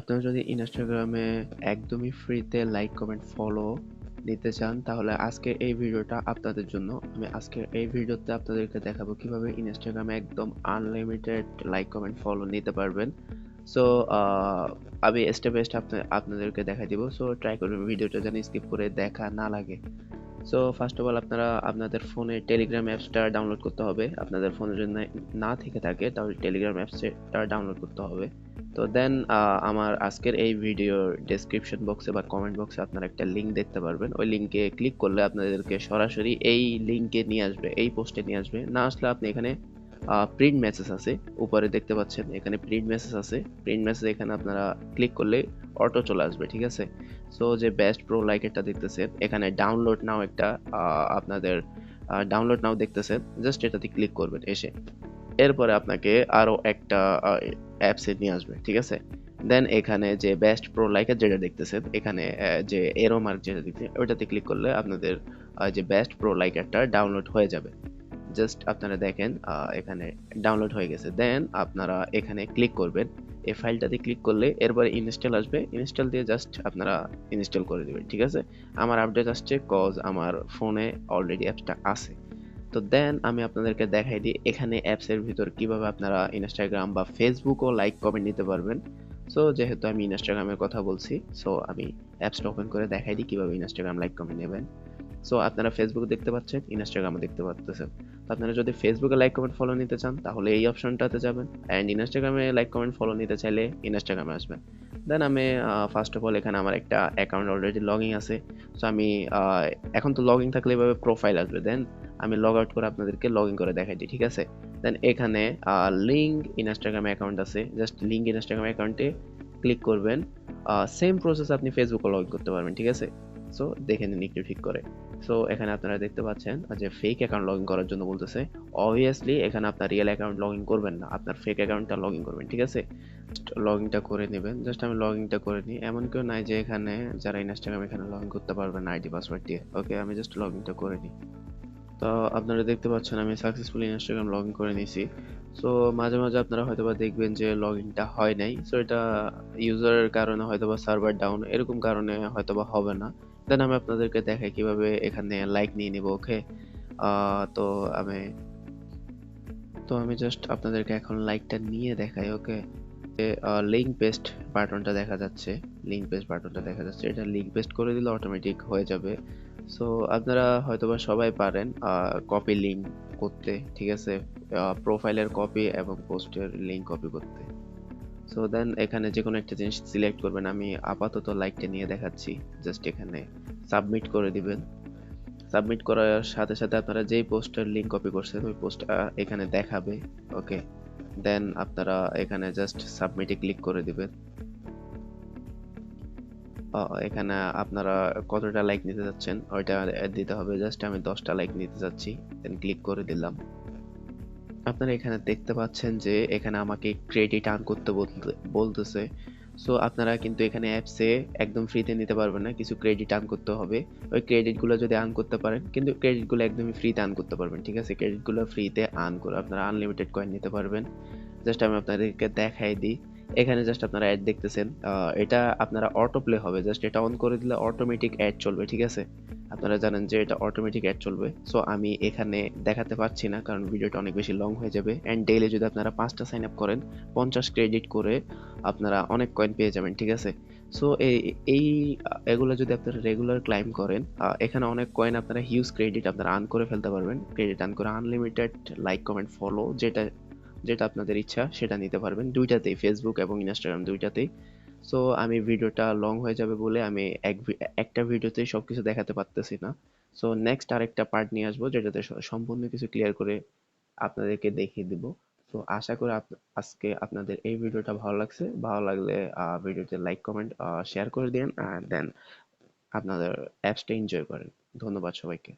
আপনারা যদি ইনস্টাগ্রামে একদমই ফ্রিতে লাইক কমেন্ট ফলো নিতে চান, তাহলে আজকে এই ভিডিওটা আপনাদের জন্য। আমি আজকে এই ভিডিওতে আপনাদেরকে দেখাবো কীভাবে ইনস্টাগ্রামে একদম আনলিমিটেড লাইক কমেন্ট ফলো নিতে পারবেন। সো আমি স্টেপ বাই স্টেপ আপনাদেরকে দেখা দিব। সো ট্রাই করবেন ভিডিওটা যেন স্কিপ করে দেখা না লাগে। সো ফার্স্ট অফ অল আপনারা আপনাদের ফোনে টেলিগ্রাম অ্যাপসটা ডাউনলোড করতে হবে। আপনাদের ফোনে যদি না থেকে থাকে, তাহলে টেলিগ্রাম অ্যাপসটা ডাউনলোড করতে হবে। তো দেন আমার আজকের এই ভিডিওর ডেসক্রিপশন বক্সে বা কমেন্ট বক্সে আপনারা একটা লিঙ্ক দেখতে পারবেন। ওই লিঙ্কে ক্লিক করলে আপনাদেরকে সরাসরি এই লিঙ্কে নিয়ে আসবে, এই পোস্টে নিয়ে আসবে। না আসলে আপনি এখানে প্রিন্ট মেসেজ আছে, উপরে দেখতে পাচ্ছেন এখানে প্রিন্ট মেসেজ আছে। প্রিন্ট মেসেজ এখানে আপনারা ক্লিক করলে অটো চলে আসবে, ঠিক আছে? সো যে বেস্ট প্রো লাইকেরটা দেখতেছেন, এখানে ডাউনলোড নাও একটা আপনাদের ডাউনলোড নাও দেখতেছেন জাস্ট এটাতে ক্লিক করবেন এসে। এরপরে আপনাকে আরও একটা অ্যাপসে নিয়ে আসবে, ঠিক আছে? দেন এখানে যে বেস্ট প্রো লাইকার যেটা দেখতেছেন এখানে যে এরো মার্ক যেটা দেখতে, ওইটাতে ক্লিক করলে আপনাদের যে বেস্ট প্রো লাইকারটা ডাউনলোড হয়ে যাবে। জাস্ট আপনারা দেখেন এখানে ডাউনলোড হয়ে গেছে। দেন আপনারা এখানে ক্লিক করবেন। এই ফাইলটাতে ক্লিক করলে এরপরে ইনস্টল আসবে। ইনস্টল দিয়ে জাস্ট আপনারা ইনস্টল করে দেবেন, ঠিক আছে? আমার আপডেট আসছে কজ আমার ফোনে অলরেডি অ্যাপসটা আছে। তো দেন আমি আপনাদেরকে দেখাই দিই এখানে অ্যাপসের ভিতর কীভাবে আপনারা ইনস্টাগ্রাম বা ফেসবুকও লাইক কমেন্ট নিতে পারবেন। সো যেহেতু আমি ইনস্টাগ্রামের কথা বলছি সো আমি অ্যাপসটা ওপেন করে দেখাই দিই কীভাবে ইনস্টাগ্রাম লাইক কমেন্ট নেবেন। সো আপনারা ফেসবুক দেখতে পাচ্ছেন ইনস্টাগ্রামে দেখতে পাচ্ছেন আপনারা যদি ফেসবুকে লাইক কমেন্ট ফলো নিতে চান, তাহলে এই অপশনটাতে যাবেন। অ্যান্ড ইনস্টাগ্রামে লাইক কমেন্ট ফলো নিতে চাইলে ইনস্টাগ্রামে আসবেন। দেন আমি ফার্স্ট অফ অল এখানে আমার একটা অ্যাকাউন্ট অলরেডি লগ আছে। সো আমি এখন তো লগ থাকলে এভাবে প্রোফাইল আসবে। দেন আমি লগ আউট করে আপনাদেরকে লগ ইন করে দেখাই দিই, ঠিক আছে? দেন এখানে লিঙ্ক ইনস্টাগ্রাম অ্যাকাউন্ট আছে। জাস্ট লিঙ্ক ইনস্টাগ্রাম অ্যাকাউন্টে ক্লিক করবেন। সেম প্রসেস আপনি ফেসবুকে লগ ইন করতে পারবেন, ঠিক আছে? সো দেখে নিন একটু ঠিক করে। সো এখানে আপনারা দেখতে পাচ্ছেন যে ফেক অ্যাকাউন্ট লগ ইন করার জন্য বলতেছে। অবভিয়াসলি এখানে আপনার রিয়েল অ্যাকাউন্ট লগ ইন করবেন না, আপনার ফেক অ্যাকাউন্টটা লগ ইন করবেন, ঠিক আছে? লগ ইনটা করে নেবেন। জাস্ট আমি লগ ইনটা করে নিই। এমন কেউ নাই যে এখানে, যারা ইনস্টাগ্রাম এখানে লগ ইন করতে পারবেন আইডি পাসওয়ার্ড দিয়ে। ওকে আমি জাস্ট লগ ইনটা করে নিই। তো আপনারা দেখতে পাচ্ছেন আমি সাকসেসফুলি ইনস্টাগ্রাম লগ ইন করে নিয়েছি। সো মাঝে মাঝে আপনারা হয়তোবা দেখবেন যে লগ ইনটা হয় নাই। সো এটা ইউজারের কারণে হয়তোবা সার্ভার ডাউন এরকম কারণে হয়তোবা হবে না। দেন আমি আপনাদেরকে দেখাই কীভাবে এখানে লাইক নিয়ে নিব ওকে তো আমি তো আমি জাস্ট আপনাদেরকে এখন লাইকটা নিয়ে দেখাই ওকে লিঙ্ক পেস্ট বাটনটা দেখা যাচ্ছে। লিঙ্ক পেস্ট বাটনটা দেখা যাচ্ছে। এটা লিঙ্ক পেস্ট করে দিলে অটোমেটিক হয়ে যাবে। সো আপনারা হয়তোবা সবাই পারেন কপি লিঙ্ক করতে, ঠিক আছে? প্রোফাইলের কপি এবং পোস্টের লিঙ্ক কপি করতে। সো দেন এখানে যে কোনো একটা জিনিস সিলেক্ট করবেন, আমি আপাতত লাইকটা নিয়ে দেখাচ্ছি জাস্ট এখানে সাবমিট করে দিবেন। সাবমিট করার সাথে সাথে আপনারা যেই পোস্টের লিঙ্ক কপি করছেন, ওই পোস্টটা এখানে দেখাবে ওকে দেন আপনারা এখানে জাস্ট সাবমিটে ক্লিক করে দিবেন। এখানে আপনারা কতটা লাইক নিতে যাচ্ছেন, ওইটা দিতে হবে। জাস্ট আমি দশটা লাইক নিতে যাচ্ছি দেন ক্লিক করে দিলাম। আপনারা এখানে দেখতে পাচ্ছেন যে এখানে আমাকে ক্রেডিট আর্ন করতে বলতেছে। সো আপনারা কিন্তু এখানে অ্যাপসে একদম ফ্রিতে নিতে পারবেন না, কিছু ক্রেডিট আর্ন করতে হবে। ওই ক্রেডিটগুলো যদি আর্ন করতে পারেন, কিন্তু ক্রেডিটগুলো একদমই ফ্রিতে আর্ন করতে পারবেন, ঠিক আছে? ক্রেডিটগুলো ফ্রিতে আর্ন করে আপনারা আনলিমিটেড কয়েন নিতে পারবেন। জাস্ট আমি আপনাদেরকে দেখাই দিই। এখানে জাস্ট আপনারা অ্যাড দেখতেছেন। এটা আপনারা অটো প্লে হবে। জাস্ট এটা অন করে দিলে অটোমেটিক অ্যাড চলবে, ঠিক আছে? আপনারা জানেন যে এটা অটোমেটিক অ্যাড চলবে। সো আমি এখানে দেখাতে পারছি না কারণ ভিডিওটা অনেক বেশি লং হয়ে যাবে। অ্যান্ড ডেইলি যদি আপনারা পাঁচটা সাইন আপ করেন, পঞ্চাশ ক্রেডিট করে আপনারা অনেক কয়েন পেয়ে যাবেন, ঠিক আছে? সো এই এই এগুলো যদি আপনারা রেগুলার ক্লাইম করেন এখানে অনেক কয়েন আপনারা হিউজ ক্রেডিট আপনারা আর্ন করে ফেলতে পারবেন। ক্রেডিট আর্ন করে আনলিমিটেড লাইক কমেন্ট ফলো যেটা যেটা আপনাদের ইচ্ছা, সেটা নিতে পারবেন। দুইটাতেই ফেসবুক এবং ইনস্টাগ্রাম দুইটাতেই। সো আমি ভিডিওটা লং হয়ে যাবে বলে আমি এক একটা ভিডিওতেই সব কিছু দেখাতে পারতেছি না। সো নেক্সট আরেকটা পার্ট নিয়ে আসব, যেটাতে সম্পূর্ণ কিছু ক্লিয়ার করে আপনাদেরকে দেখিয়ে দিব। তো আশা করি আজকে আপনাদের এই ভিডিওটা ভালো লাগছে। ভালো লাগলে ভিডিওতে লাইক কমেন্ট শেয়ার করে দিন দেন আপনাদের অ্যাপসটা এনজয় করেন। ধন্যবাদ সবাইকে।